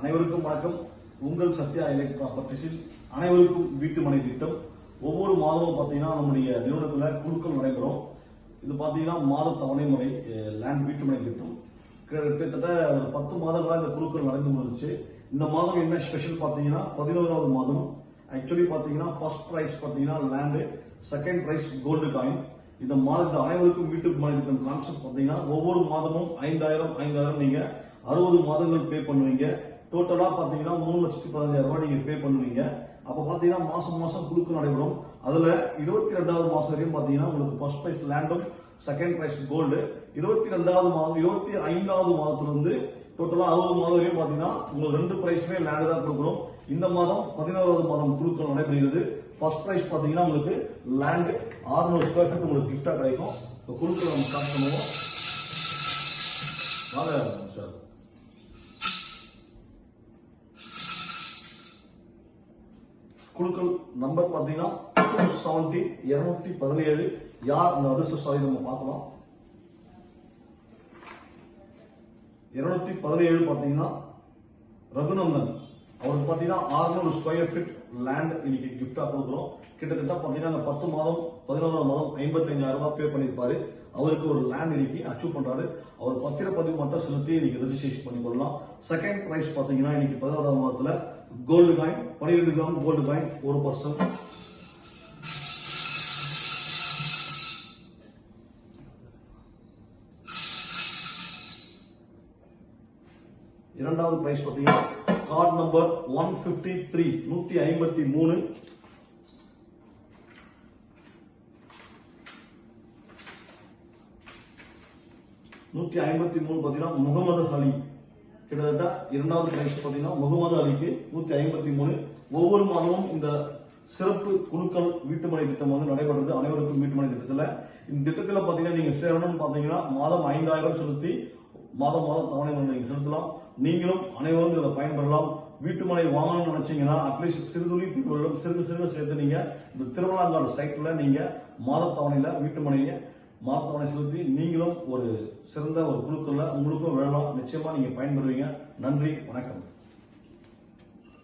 அனைவருக்கும் வணக்கம். உங்கள் சத்யா எலக்ட் ப்ராப்பர்ட்டிஸில் அனைவருக்கும் வீட்டு மனை திட்டம். ஒவ்வொரு மாதமும் பார்த்தீங்கன்னா நம்முடைய நிறுவனத்தில் குழுக்கள் நடைபெறும். இது பார்த்தீங்கன்னா மாத தவணை முறை லேண்ட் வீட்டு மனை திட்டம். கிட்டத்தட்ட ஒரு பத்து மாதங்களாக இந்த குழுக்கள் நடந்து முடிஞ்சு இந்த மாதம் என்ன ஸ்பெஷல் பார்த்தீங்கன்னா பதினோராவது மாதம். ஆக்சுவலி பார்த்தீங்கன்னா ஃபர்ஸ்ட் ப்ரைஸ் பார்த்தீங்கன்னா land second prize gold coin இந்த மாதத்தில் அனைவருக்கும் வீட்டுக்கு மனை திட்டம் கான்செப்ட் பார்த்தீங்கன்னா ஒவ்வொரு மாதமும் ஐந்தாயிரம் ஐந்தாயிரம் நீங்க அறுபது மாதங்கள் பே பண்ணுவீங்க. டோட்டலாக பார்த்தீங்கன்னா மூணு லட்சத்தி பதினஞ்சாயிரம் ரூபாய் நீங்கள் பே பண்ணுவீங்க. அப்போ பார்த்தீங்கன்னா மாதம் மாதம் குழுக்கு நடைபெறும். அதில் இருபத்தி ரெண்டாவது மாதம் வரையும் பார்த்தீங்கன்னா உங்களுக்கு ஃபர்ஸ்ட் ப்ரைஸ் லேண்டும் செகண்ட் ப்ரைஸ் கோல்டு இருபத்தி ரெண்டாவது மாதம் இருபத்தி ஐந்தாவது மாதத்துலேருந்து டோட்டலாக அறுபது மாதம் வரையும் பார்த்தீங்கன்னா உங்களுக்கு ரெண்டு ப்ரைஸுமே லேண்டு தான் கொடுக்குறோம் இந்த மாதம் பதினோராவது மாதம் குழுக்கள் நடைபெறுகிறது. ஃபர்ஸ்ட் ப்ரைஸ் பார்த்தீங்கன்னா உங்களுக்கு லேண்டு ஆறுநூறு ஸ்கொயர் ஃபீட் உங்களுக்கு கிஃப்டாக கிடைக்கும். இப்போ குழுக்கள் நம்ம ஸ்டார்ட் பண்ணுவோம். வாங்க சார். குழுக்கள் நம்பர் பார்த்தீங்கன்னா செவன்டி இருநூத்தி பதினேழு. யார் அந்த அதிர்ஷ்டசாலி நம்ம பார்க்கலாம். இருநூத்தி பதினேழு பாத்தீங்கன்னா ரகுநந்தன். அவருக்கு பாத்தீங்கன்னா 600 ஸ்கொயர் ஃபீட் லேண்ட் இன்னைக்கு கிஃப்டா கொடுக்குறோம். கிட்டத்தட்ட பாத்தீங்கன்னா அந்த பத்து மாதம் பதினோராம் மாதம் 55000 ரூபாய் பே பண்ணிருப்பாரு அவருக்கு ஒரு லேண்ட் இன்னைக்கு அச்சீவ் பண்றாரு. அவர் பத்திரப்பதிவு மட்டும் செலுத்தி இன்னைக்கு ரெஜிஸ்ட்ரேஷன் பண்ணி கொள்ளலாம் செகண்ட் பிரைஸ் பாத்தீங்கன்னா இன்னைக்கு பதினோராம் மாதத்துல gold coin 12 gram gold coin ஒரு பர்சன் இரண்டாவது பிரைஸ் பாத்தீங்கன்னா card number one fifty three நூத்தி ஐம்பத்தி மூணு. நூத்தி ஐம்பத்தி மூணு பாத்தீங்கன்னா முகமது அலி இரண்டாவது பிரைஸ் பாத்தீங்கன்னா முகமது அலிக்கு நூத்தி ஐம்பத்தி மூணு. ஒவ்வொரு மாதமும் இந்த சிறப்பு குழுக்கள் வீட்டுமனை திட்டம் வந்து நடைபெறுது. அனைவருக்கும் வீட்டுமனை திட்டத்துல. இந்த திட்டத்துல பாத்தீங்கன்னா நீங்க சேரணும்னு பாத்தீங்கன்னா மாதம் ஐந்தாயிரம் செலுத்தி மாதம் மாதம் தவணை வந்து நீங்க செலுத்தலாம். நீங்களும் அனைவரும் இதில் பயன்பெறலாம். வீட்டுமனை வாங்கணும்னு நினைச்சீங்கன்னா அட்லீஸ்ட் சிறுதுளி பெருவெள்ளம் சிறுக சிறுக சேர்த்து நீங்க இந்த திருவண்ணாங்காடு சைட்ல நீங்க மாத தவணையில வீட்டுமனையை மாற்றவனை செலுத்தி நீங்களும் ஒரு சிறந்த ஒரு குழுக்கள்ல உங்களுக்கும் வேணும் நிச்சயமா நீங்க பயன்பெறுவீங்க. நன்றி வணக்கம்.